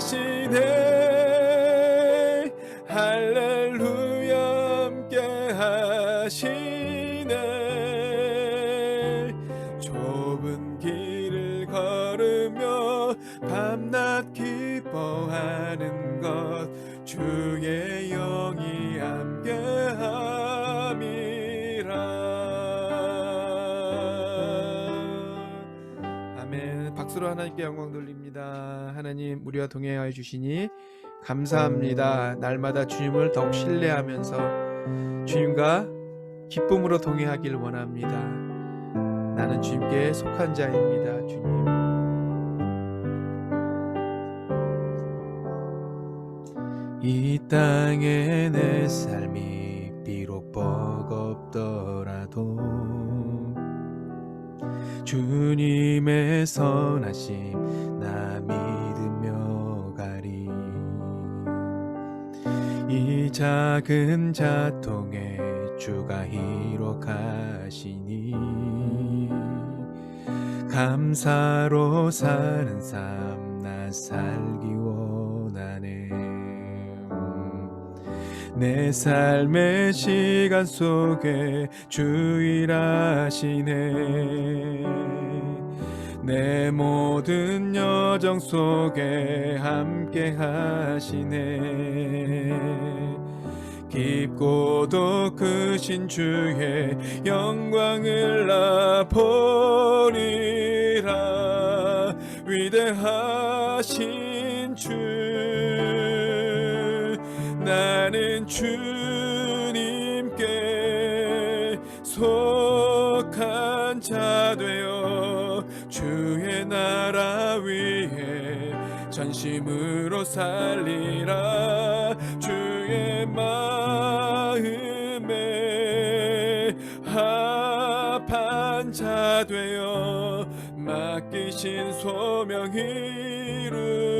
계시네. 할렐루야 함께 하시네. 좁은 길을 걸으며 밤낮 기뻐하는 것 주의 영이 함께 함이라. 아멘. 박수로 하나님께 영광 돌립니다 하나님 우리와 동행하여 주시니 감사합니다. 날마다 주님을 더욱 신뢰하면서 주님과 기쁨으로 동행하길 원합니다. 나는 주님께 속한 자입니다 주님. 이 땅에 내 삶이 비록 버겁더라도 주님의 선하심 나 믿으며 가리. 이 작은 자통에 주가 희록하시니 감사로 사는 삶 나 살기 원하네 내 삶의 시간 속에 주일하시네. 내 모든 여정 속에 함께 하시네. 깊고도 크신 주의 영광을 나 보리라. 위대하신 주 나는 주님께 속한 자 되어 주의 나라 위에 전심으로 살리라. 주의 마음에 합한 자 되어 맡기신 소명 이루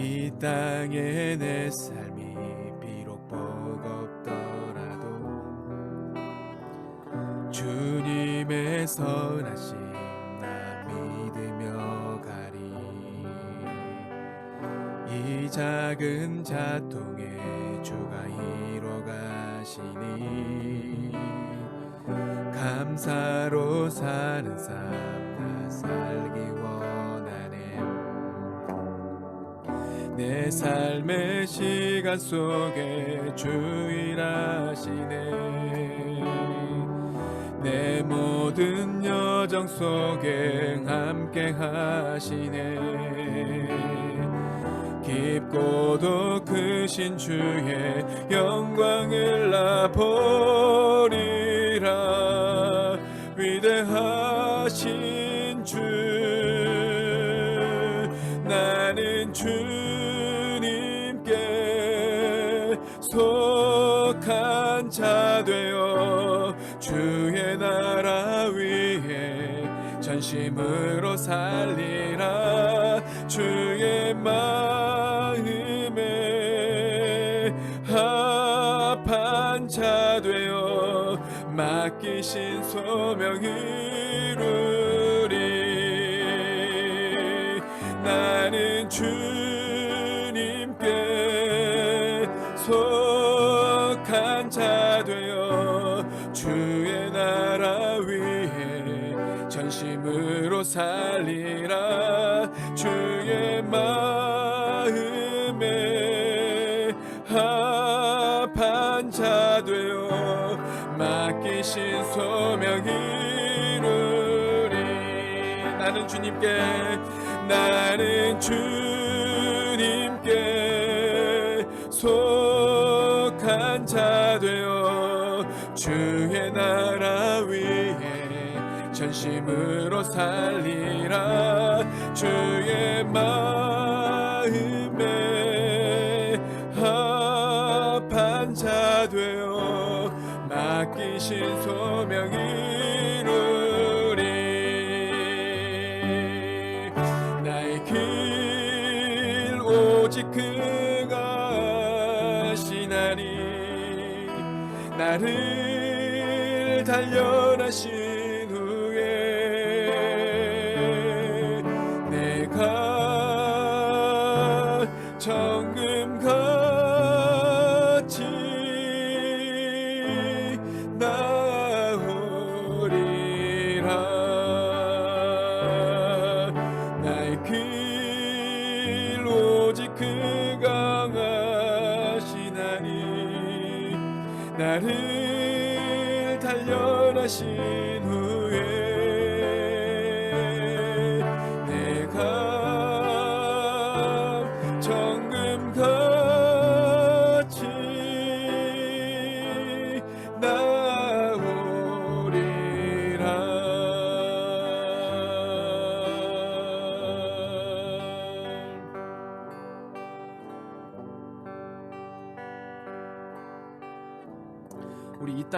이 땅에 내 삶이 비록 버겁더라도 주님의 선하심 나 믿으며 가리. 이 작은 자통에 주가 이뤄 가시니 감사로 사는 삶나 살기 내 삶의 시간 속에 주일하시네. 내 모든 여정 속에 함께 하시네. 깊고도 크신 주의 영광을 나 보리라. 위대하신 주 자 되어 주의 나라 위에 전심으로 살리라. 주의 마음에 합한 자 되어 맡기신 소명 이루리. 나는 주 살리라. 주의 마음에 합한 자 되어 맡기신 소명 이루리. 나는 주님께 나는 주님께 속한 자 되어 주의 위에 전심으로 살리라. 주의 마음에 합한 자 되어 맡기신 소명 이루리. 나의 길 오직 그가 시나니 나를 단련하신 단련하신 후에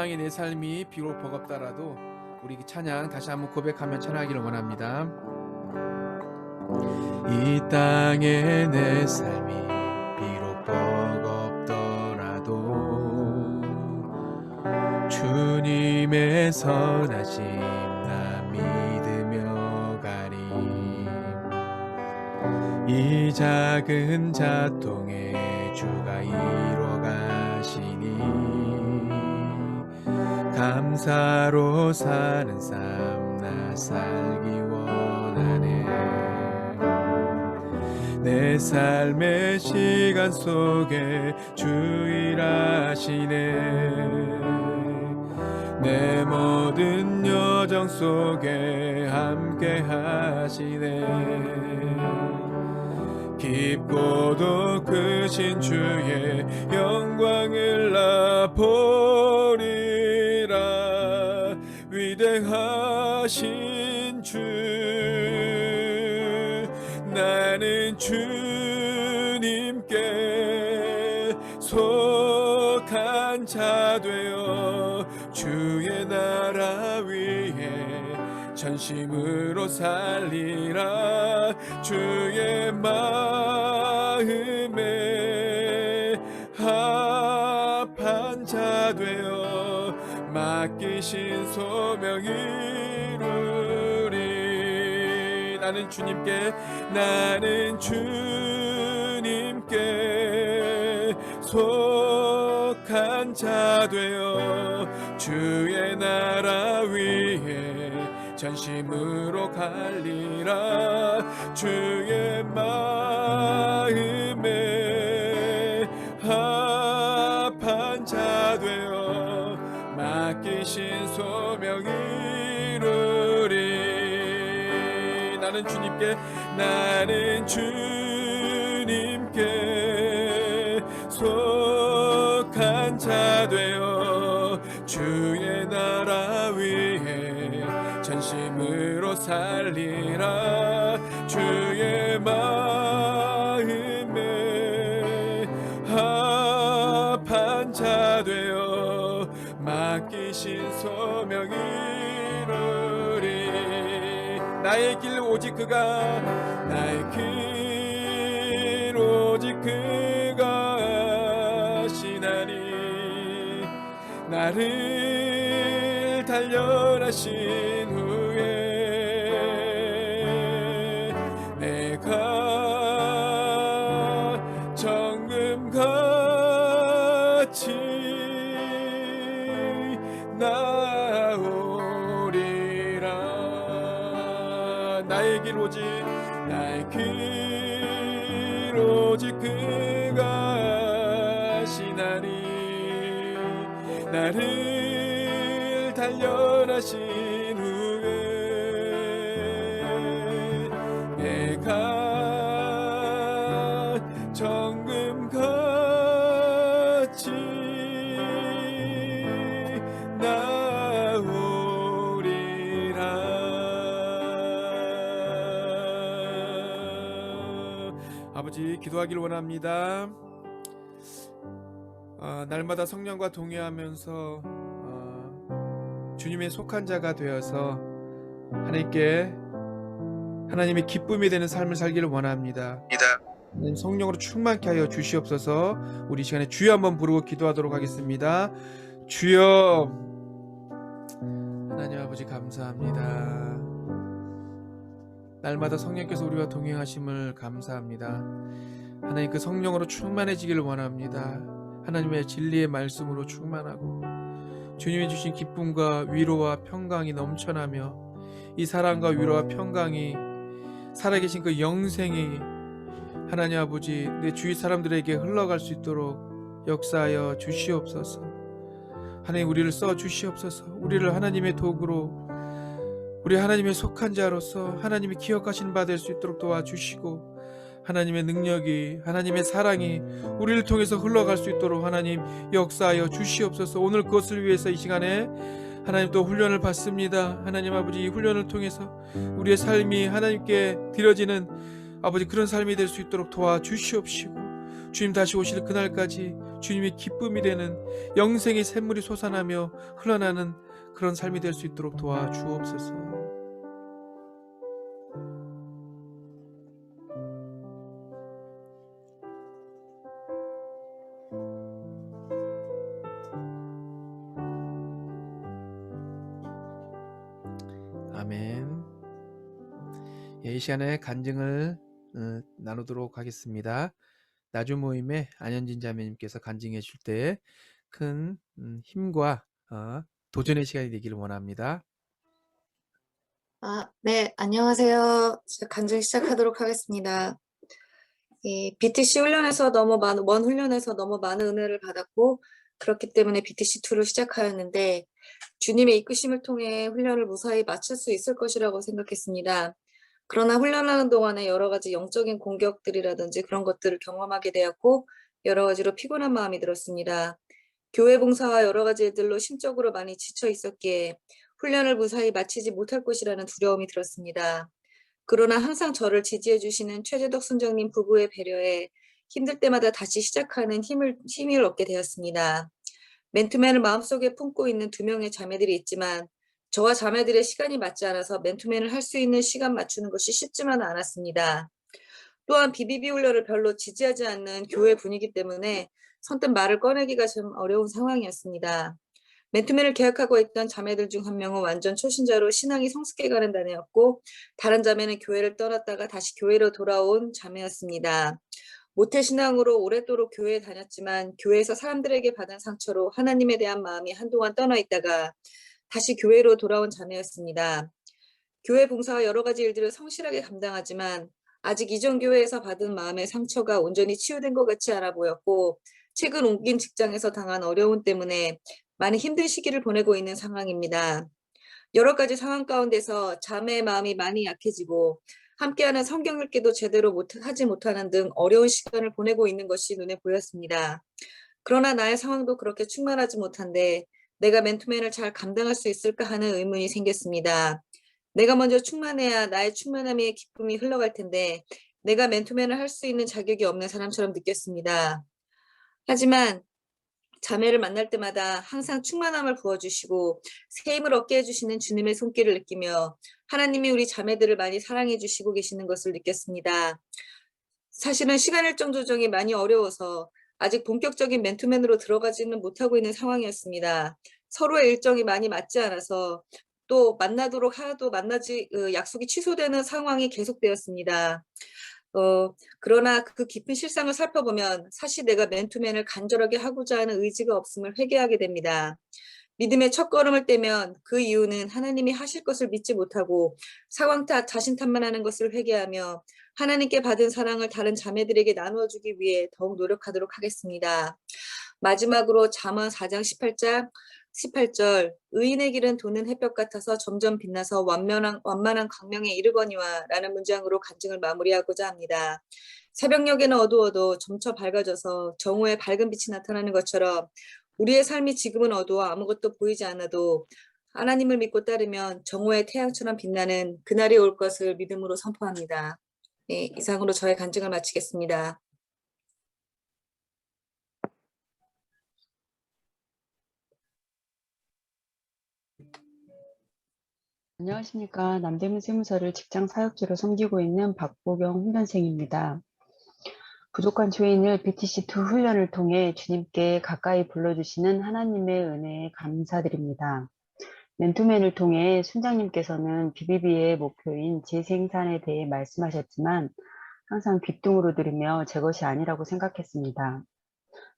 땅의 내 삶이 비록 버겁다라도 우리 그 찬양 다시 한번 고백하며 찬양하기를 원합니다. 이 땅의 내 삶이 비록 버겁더라도 주님의 선하심 나 믿으며 가리 이 작은 자통에 주가 이뤄 가시니 감사로 사는 삶 나 살기 원하네. 내 삶의 시간 속에 주일하시네. 내 모든 여정 속에 함께 하시네. 깊고도 크신 주의 영광을 나보 위대하신 주 나는 주님께 속한 자 되어 주의 나라 위에 전심으로 살리라. 주의 마음에 합한 자 되어 맡기신 소명 이루리. 나는 주님께 나는 주님께 속한 자 되어 주의 나라 위에 전심으로 갈리라. 주의 마음에 합한 자 되어 맡기신 소명 이루리. 나는 주님께 나는 주님께 속한 자 되어 주의 나라 위에 전심으로 살리라. 주의 마 나의 길 오직 그가 나의 길 오직 그가 하시나니. 나를 단련하신 후 아버지 기도하길 원합니다. 아, 날마다 성령과 동의하면서 아, 주님의 속한 자가 되어서 하나님께 하나님의 기쁨이 되는 삶을 살기를 원합니다. 하나님 성령으로 충만케 하여 주시옵소서. 우리 이 시간에 주여 한번 부르고 기도하도록 하겠습니다. 주여 하나님 아버지 감사합니다. 날마다 성령께서 우리와 동행하심을 감사합니다. 하나님 그 성령으로 충만해지기를 원합니다. 하나님의 진리의 말씀으로 충만하고 주님이 주신 기쁨과 위로와 평강이 넘쳐나며 이 사랑과 위로와 평강이 살아계신 그 영생이 하나님 아버지 내 주위 사람들에게 흘러갈 수 있도록 역사하여 주시옵소서. 하나님 우리를 써 주시옵소서. 우리를 하나님의 도구로 우리 하나님의 속한 자로서 하나님이 기억하신 바 될 수 있도록 도와주시고 하나님의 능력이 하나님의 사랑이 우리를 통해서 흘러갈 수 있도록 하나님 역사하여 주시옵소서. 오늘 그것을 위해서 이 시간에 하나님 또 훈련을 받습니다. 하나님 아버지 이 훈련을 통해서 우리의 삶이 하나님께 드려지는 아버지 그런 삶이 될 수 있도록 도와주시옵시고 주님 다시 오실 그날까지 주님의 기쁨이 되는 영생의 샘물이 솟아나며 흘러나는 그런 삶이 될 수 있도록 도와주옵소서. 이 시간에 간증을 어, 나누도록 하겠습니다. 나주 모임의 안현진 자매님께서 간증해 줄 때큰 음, 힘과 어, 도전의 시간이 되기를 원합니다. 아, 네, 안녕하세요. 자, 간증 시작하도록 하겠습니다. 이 BTC 훈련에서 너무 많은, 원 훈련에서 너무 많은 은혜를 받았고, 그렇기 때문에 BTC2를 시작하였는데, 주님의 이끄심을 통해 훈련을 무사히 마칠 수 있을 것이라고 생각했습니다. 그러나 훈련하는 동안에 여러 가지 영적인 공격들이라든지 그런 것들을 경험하게 되었고, 여러 가지로 피곤한 마음이 들었습니다. 교회 봉사와 여러 가지 일들로 심적으로 많이 지쳐 있었기에 훈련을 무사히 마치지 못할 것이라는 두려움이 들었습니다. 그러나 항상 저를 지지해 주시는 최재덕 선장님 부부의 배려에 힘들 때마다 다시 시작하는 힘을, 힘을 얻게 되었습니다. 맨투맨을 마음속에 품고 있는 두 명의 자매들이 있지만 저와 자매들의 시간이 맞지 않아서 맨투맨을 할 수 있는 시간 맞추는 것이 쉽지만은 않았습니다. 또한 비비비 훈련을 별로 지지하지 않는 교회 분위기 때문에 선뜻 말을 꺼내기가 좀 어려운 상황이었습니다. 맨투맨을 계약하고 있던 자매들 중 한 명은 완전 초신자로 신앙이 성숙해가는 자매였고 다른 자매는 교회를 떠났다가 다시 교회로 돌아온 자매였습니다. 모태 신앙으로 오랫도록 교회에 다녔지만 교회에서 사람들에게 받은 상처로 하나님에 대한 마음이 한동안 떠나 있다가 다시 교회로 돌아온 자매였습니다. 교회 봉사와 여러 가지 일들을 성실하게 감당하지만 아직 이전 교회에서 받은 마음의 상처가 온전히 치유된 것 같지 않아 보였고 최근 옮긴 직장에서 당한 어려움 때문에 많이 힘든 시기를 보내고 있는 상황입니다. 여러 가지 상황 가운데서 자매의 마음이 많이 약해지고 함께하는 성경 읽기도 제대로 못, 하지 못하는 등 어려운 시간을 보내고 있는 것이 눈에 보였습니다. 그러나 나의 상황도 그렇게 충만하지 못한데 내가 맨투맨을 잘 감당할 수 있을까 하는 의문이 생겼습니다. 내가 먼저 충만해야 나의 충만함의 기쁨이 흘러갈 텐데 내가 맨투맨을 할 수 있는 자격이 없는 사람처럼 느꼈습니다. 하지만 자매를 만날 때마다 항상 충만함을 부어주시고 새 힘을 얻게 해주시는 주님의 손길을 느끼며 하나님이 우리 자매들을 많이 사랑해 주시고 계시는 것을 느꼈습니다. 사실은 시간 일정 조정이 많이 어려워서 아직 본격적인 맨투맨으로 들어가지는 못하고 있는 상황이었습니다. 서로의 일정이 많이 맞지 않아서 또 만나도록 하도 만나지 어, 약속이 취소되는 상황이 계속되었습니다. 어, 그러나 그 깊은 실상을 살펴보면 사실 내가 맨투맨을 간절하게 하고자 하는 의지가 없음을 회개하게 됩니다. 믿음의 첫 걸음을 떼면 그 이유는 하나님이 하실 것을 믿지 못하고 상황 탓, 자신 탓만 하는 것을 회개하며 하나님께 받은 사랑을 다른 자매들에게 나누어 주기 위해 더욱 노력하도록 하겠습니다. 마지막으로 잠언 4장 18장 18절 의인의 길은 도는 햇볕 같아서 점점 빛나서 완만한, 완만한 광명에 이르거니와 라는 문장으로 간증을 마무리하고자 합니다. 새벽녘에는 어두워도 점차 밝아져서 정오에 밝은 빛이 나타나는 것처럼 우리의 삶이 지금은 어두워 아무것도 보이지 않아도 하나님을 믿고 따르면 정오의 태양처럼 빛나는 그날이 올 것을 믿음으로 선포합니다. 네, 이상으로 저의 간증을 마치겠습니다. 안녕하십니까. 남대문 세무서를 직장 사역지로 섬기고 있는 박보경 훈련생입니다. 부족한 죄인을 BTC2 훈련을 통해 주님께 가까이 불러주시는 하나님의 은혜에 감사드립니다. 맨투맨을 통해 순장님께서는 BBB의 목표인 재생산에 대해 말씀하셨지만 항상 귓등으로 들으며 제 것이 아니라고 생각했습니다.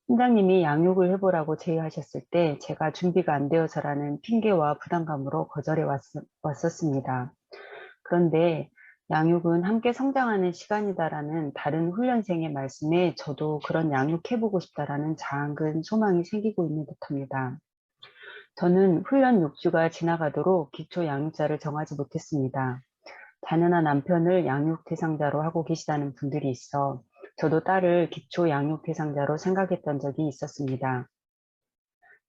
순장님이 양육을 해보라고 제의하셨을 때 제가 준비가 안 되어서라는 핑계와 부담감으로 거절해 왔, 왔었습니다. 그런데 양육은 함께 성장하는 시간이다라는 다른 훈련생의 말씀에 저도 그런 양육해보고 싶다라는 작은 소망이 생기고 있는 듯합니다. 저는 훈련 6주가 지나가도록 기초 양육자를 정하지 못했습니다. 자녀나 남편을 양육 대상자로 하고 계시다는 분들이 있어 저도 딸을 기초 양육 대상자로 생각했던 적이 있었습니다.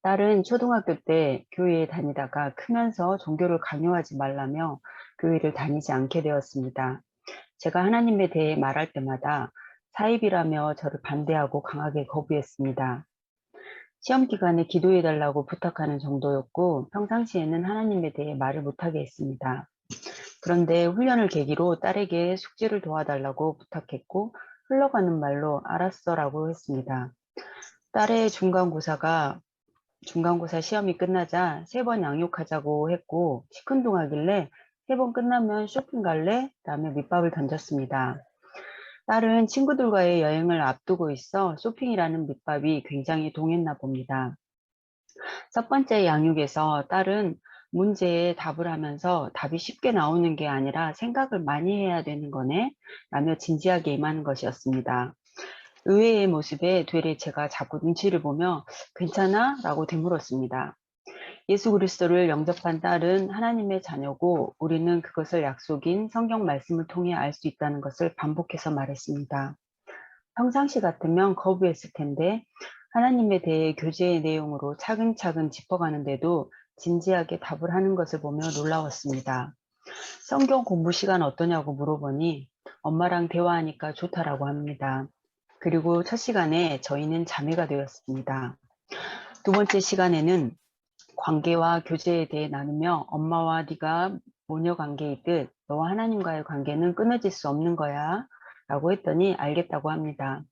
딸은 초등학교 때 교회에 다니다가 크면서 종교를 강요하지 말라며 교회를 다니지 않게 되었습니다. 제가 하나님에 대해 말할 때마다 사입이라며 저를 반대하고 강하게 거부했습니다. 시험 기간에 기도해 달라고 부탁하는 정도였고 평상시에는 하나님에 대해 말을 못하게 했습니다. 그런데 훈련을 계기로 딸에게 숙제를 도와달라고 부탁했고 흘러가는 말로 알았어라고 했습니다. 딸의 중간고사가 중간고사 시험이 끝나자 세 번 양육하자고 했고 시큰둥하길래 세 번 끝나면 쇼핑 갈래? 라며 밑밥을 던졌습니다. 딸은 친구들과의 여행을 앞두고 있어 쇼핑이라는 밑밥이 굉장히 동했나 봅니다. 첫 번째 양육에서 딸은 문제에 답을 하면서 답이 쉽게 나오는 게 아니라 생각을 많이 해야 되는 거네 라며 진지하게 임하는 것이었습니다. 의외의 모습에 되레 제가 자꾸 눈치를 보며 괜찮아? 라고 되물었습니다. 예수 그리스도를 영접한 딸은 하나님의 자녀고 우리는 그것을 약속인 성경 말씀을 통해 알 수 있다는 것을 반복해서 말했습니다. 평상시 같으면 거부했을 텐데 하나님에 대해 교제의 내용으로 차근차근 짚어가는데도 진지하게 답을 하는 것을 보며 놀라웠습니다. 성경 공부 시간 어떠냐고 물어보니 엄마랑 대화하니까 좋다라고 합니다. 그리고 첫 시간에 저희는 자매가 되었습니다. 두 번째 시간에는 관계와 교제에 대해 나누며 엄마와 네가 모녀 관계이듯 너와 하나님과의 관계는 끊어질 수 없는 거야 라고 했더니 알겠다고 합니다.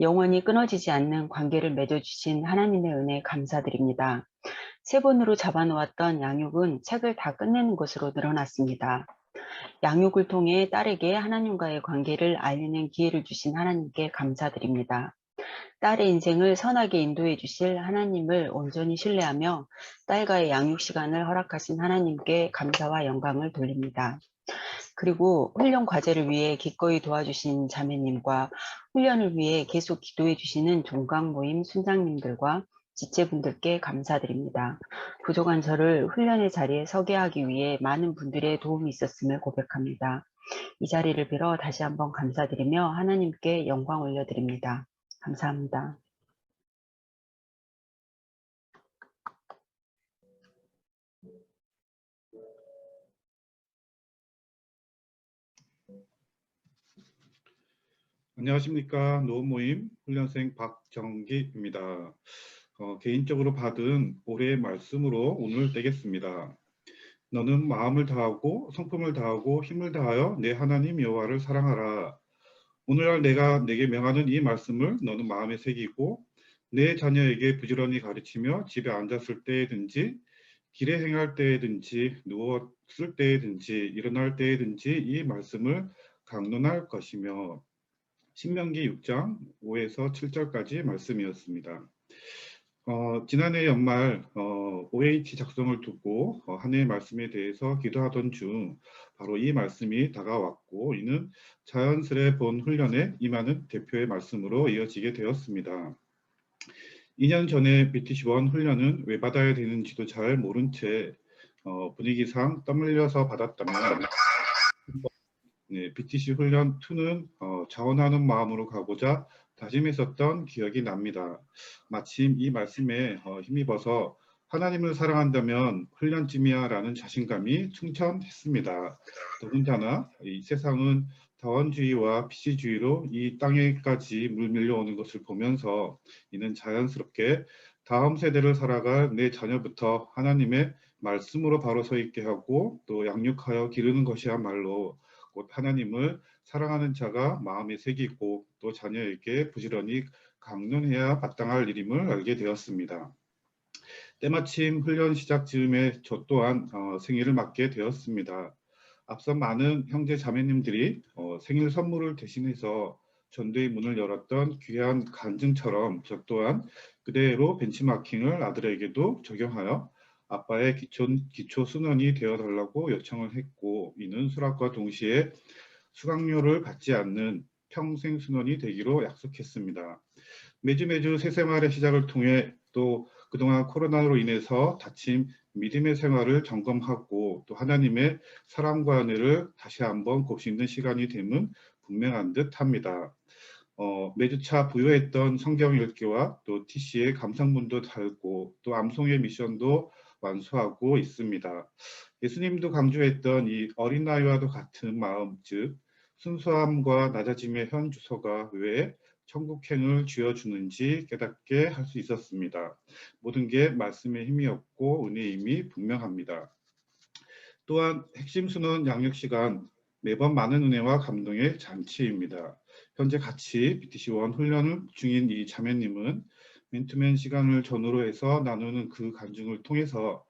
영원히 끊어지지 않는 관계를 맺어주신 하나님의 은혜에 감사드립니다. 세 번으로 잡아놓았던 양육은 책을 다 끝내는 것으로 늘어났습니다. 양육을 통해 딸에게 하나님과의 관계를 알리는 기회를 주신 하나님께 감사드립니다. 딸의 인생을 선하게 인도해 주실 하나님을 온전히 신뢰하며 딸과의 양육 시간을 허락하신 하나님께 감사와 영광을 돌립니다. 그리고 훈련 과제를 위해 기꺼이 도와주신 자매님과 훈련을 위해 계속 기도해 주시는 종강 모임 순장님들과 지체분들께 감사드립니다. 부족한 저를 훈련의 자리에 서게 하기 위해 많은 분들의 도움이 있었음을 고백합니다. 이 자리를 빌어 다시 한번 감사드리며 하나님께 영광 올려드립니다. 감사합니다. 안녕하십니까 노모임 훈련생 박정기입니다. 어, 개인적으로 받은 올해의 말씀으로 오늘 떼겠습니다. 너는 마음을 다하고 성품을 다하고 힘을 다하여 내 하나님 여호와를 사랑하라. 오늘날 내가 내게 명하는 이 말씀을 너는 마음에 새기고 내 자녀에게 부지런히 가르치며 집에 앉았을 때든지 길에 행할 때든지 누웠을 때든지 일어날 때든지 이 말씀을 강론할 것이며 신명기 6장 5에서 7절까지 말씀이었습니다. 어, 지난해 연말 어, OH 작성을 두고 어, 한 해의 말씀에 대해서 기도하던 중 바로 이 말씀이 다가왔고 이는 자연스레 본 훈련에 임하는 대표의 말씀으로 이어지게 되었습니다. 2년 전에 BTC1 훈련은 왜 받아야 되는지도 잘 모른 채 어, 분위기상 떠밀려서 받았다면 네, BTC 훈련 2는 어, 자원하는 마음으로 가고자 다짐했었던 기억이 납니다. 마침 이 말씀에 어, 힘입어서 하나님을 사랑한다면 훈련쯤이야 라는 자신감이 충천했습니다. 더군다나 이 세상은 다원주의와 피시주의로 이 땅에까지 물 밀려오는 것을 보면서 이는 자연스럽게 다음 세대를 살아갈 내 자녀부터 하나님의 말씀으로 바로 서 있게 하고 또 양육하여 기르는 것이야말로 곧 하나님을 사랑하는 자가 마음에 새기고 또 자녀에게 부지런히 강론해야 마땅할 일임을 알게 되었습니다. 때마침 훈련 시작 즈음에 저 또한 어, 생일을 맞게 되었습니다. 앞서 많은 형제 자매님들이 어, 생일 선물을 대신해서 전도의 문을 열었던 귀한 간증처럼 저 또한 그대로 벤치마킹을 아들에게도 적용하여 아빠의 기초, 기초 순원이 되어달라고 요청을 했고 이는 수락과 동시에 수강료를 받지 않는 평생 순원이 되기로 약속했습니다. 매주 매주 새 생활의 시작을 통해 또 그동안 코로나로 인해서 다친 믿음의 생활을 점검하고 또 하나님의 사랑과 은혜를 다시 한번 곱씹는 시간이 됨은 분명한 듯 합니다. 어, 매주차 부여했던 성경 읽기와 또 TC의 감상문도 달고 또 암송의 미션도 완수하고 있습니다. 예수님도 강조했던 이 어린아이와도 같은 마음, 즉 순수함과 낮아짐의 현 주소가 왜 천국행을 쥐어주는지 깨닫게 할 수 있었습니다. 모든 게 말씀의 힘이었고 은혜의 힘이 분명합니다. 또한 핵심 순원 양육 시간 매번 많은 은혜와 감동의 잔치입니다. 현재 같이 BTC1 훈련을 중인 이 자매님은 맨투맨 시간을 전후로 해서 나누는 그 간증을 통해서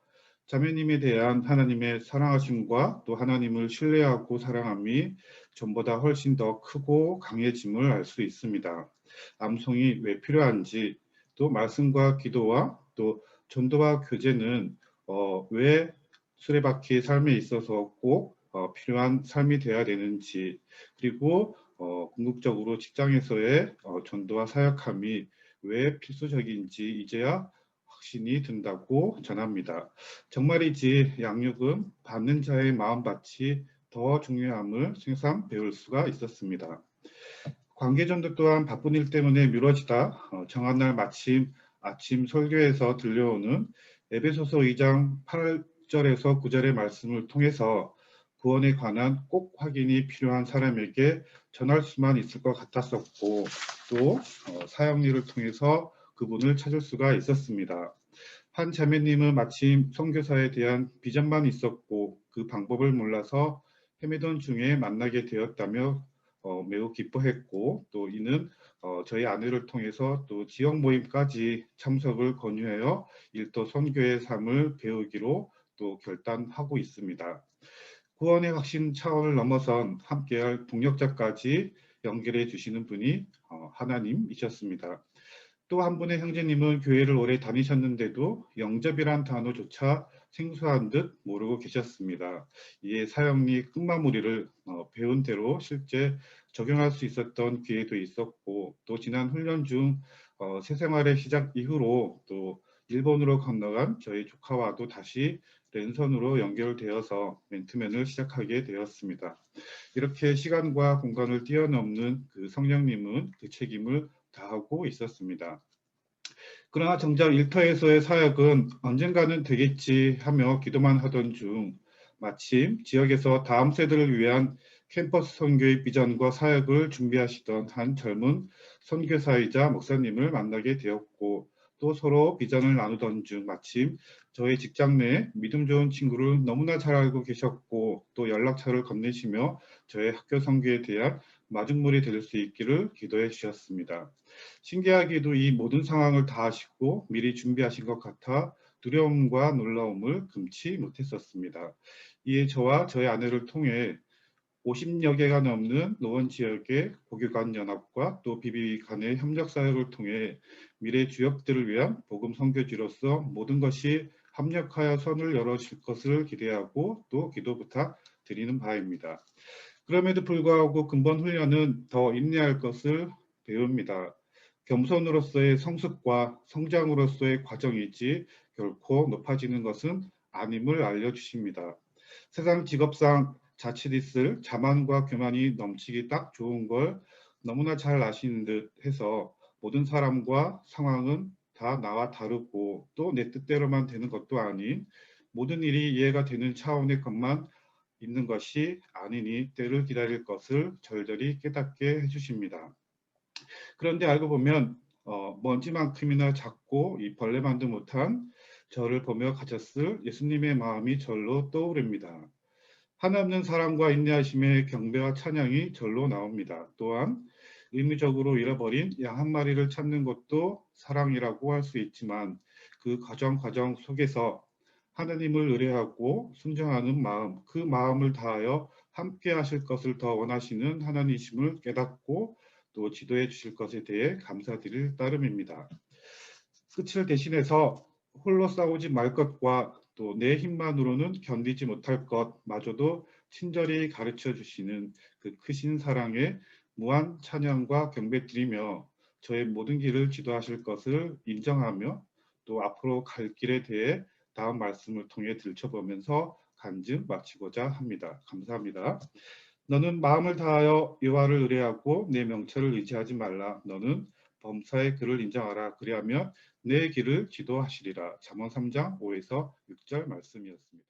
자매님에 대한 하나님의 사랑하심과 또 하나님을 신뢰하고 사랑함이 전보다 훨씬 더 크고 강해짐을 알 수 있습니다. 암송이 왜 필요한지 또 말씀과 기도와 또 전도와 교제는 어, 왜 수레바퀴 삶에 있어서 꼭 어, 필요한 삶이 되어야 되는지 그리고 어, 궁극적으로 직장에서의 어, 전도와 사역함이 왜 필수적인지 이제야 확신이 든다고 전합니다. 정말이지 양육은 받는 자의 마음밭이 더 중요함을 생삼 배울 수가 있었습니다. 관계전도 또한 바쁜 일 때문에 미뤄지다 어, 정한 날 마침 아침 설교에서 들려오는 에베소서 2장 8절에서 9절의 말씀을 통해서 구원에 관한 꼭 확인이 필요한 사람에게 전할 수만 있을 것 같았었고 또 어, 사형리를 통해서 그분을 찾을 수가 있었습니다. 한 자매님은 마침 선교사에 대한 비전만 있었고 그 방법을 몰라서 헤매던 중에 만나게 되었다며 어, 매우 기뻐했고 또 이는 어, 저희 아내를 통해서 또 지역 모임까지 참석을 권유하여 일도 선교의 삶을 배우기로 또 결단하고 있습니다. 구원의 확신 차원을 넘어선 함께할 동역자까지 연결해 주시는 분이 어, 하나님이셨습니다. 또 한 분의 형제님은 교회를 오래 다니셨는데도 영접이란 단어조차 생소한 듯 모르고 계셨습니다. 이에 사형리 끝마무리를 어, 배운 대로 실제 적용할 수 있었던 기회도 있었고 또 지난 훈련 중 어, 새생활의 시작 이후로 또 일본으로 건너간 저희 조카와도 다시 랜선으로 연결되어서 멘트맨을 시작하게 되었습니다. 이렇게 시간과 공간을 뛰어넘는 그 성령님은 그 책임을 다 하고 있었습니다. 그러나 정작 일터에서의 사역은 언젠가는 되겠지 하며 기도만 하던 중 마침 지역에서 다음 세대를 위한 캠퍼스 선교의 비전과 사역을 준비하시던 한 젊은 선교사이자 목사님을 만나게 되었고 또 서로 비전을 나누던 중 마침 저의 직장 내 믿음 좋은 친구를 너무나 잘 알고 계셨고 또 연락처를 건네시며 저의 학교 선교에 대한 마중물이 될 수 있기를 기도해 주셨습니다. 신기하게도 이 모든 상황을 다 아시고 미리 준비하신 것 같아 두려움과 놀라움을 금치 못했었습니다. 이에 저와 저의 아내를 통해 50여 개가 넘는 노원 지역의 고교관 연합과 또 비비 간의 협력 사역을 통해 미래 주역들을 위한 복음 선교지로서 모든 것이 합력하여 선을 열어줄 것을 기대하고 또 기도 부탁 드리는 바입니다. 그럼에도 불구하고 근본 훈련은 더 인내할 것을 배웁니다. 겸손으로서의 성숙과 성장으로서의 과정이지 결코 높아지는 것은 아님을 알려주십니다. 세상 직업상 자칫 있을 자만과 교만이 넘치기 딱 좋은 걸 너무나 잘 아시는 듯 해서 모든 사람과 상황은 다 나와 다르고 또 내 뜻대로만 되는 것도 아닌 모든 일이 이해가 되는 차원의 것만 있는 것이 아니니 때를 기다릴 것을 절절히 깨닫게 해주십니다. 그런데 알고 보면 어, 먼지만큼이나 작고 이 벌레만도 못한 저를 보며 가졌을 예수님의 마음이 절로 떠오릅니다. 한없는 사랑과 인내하심의 경배와 찬양이 절로 나옵니다. 또한 의무적으로 잃어버린 양 한 마리를 찾는 것도 사랑이라고 할 수 있지만 그 과정 과정 속에서 하나님을 의뢰하고 순종하는 마음, 그 마음을 다하여 함께 하실 것을 더 원하시는 하나님이심을 깨닫고 또 지도해 주실 것에 대해 감사드릴 따름입니다. 끝을 대신해서 홀로 싸우지 말 것과 또 내 힘만으로는 견디지 못할 것마저도 친절히 가르쳐 주시는 그 크신 사랑에 무한 찬양과 경배 드리며 저의 모든 길을 지도하실 것을 인정하며 또 앞으로 갈 길에 대해 다음 말씀을 통해 들춰보면서 간증 마치고자 합니다. 감사합니다. 너는 마음을 다하여 여호와를 의뢰하고 내 명철을 의지하지 말라. 너는 범사의 그를 인정하라. 그리하면 내 길을 지도하시리라. 잠언 3장 5에서 6절 말씀이었습니다.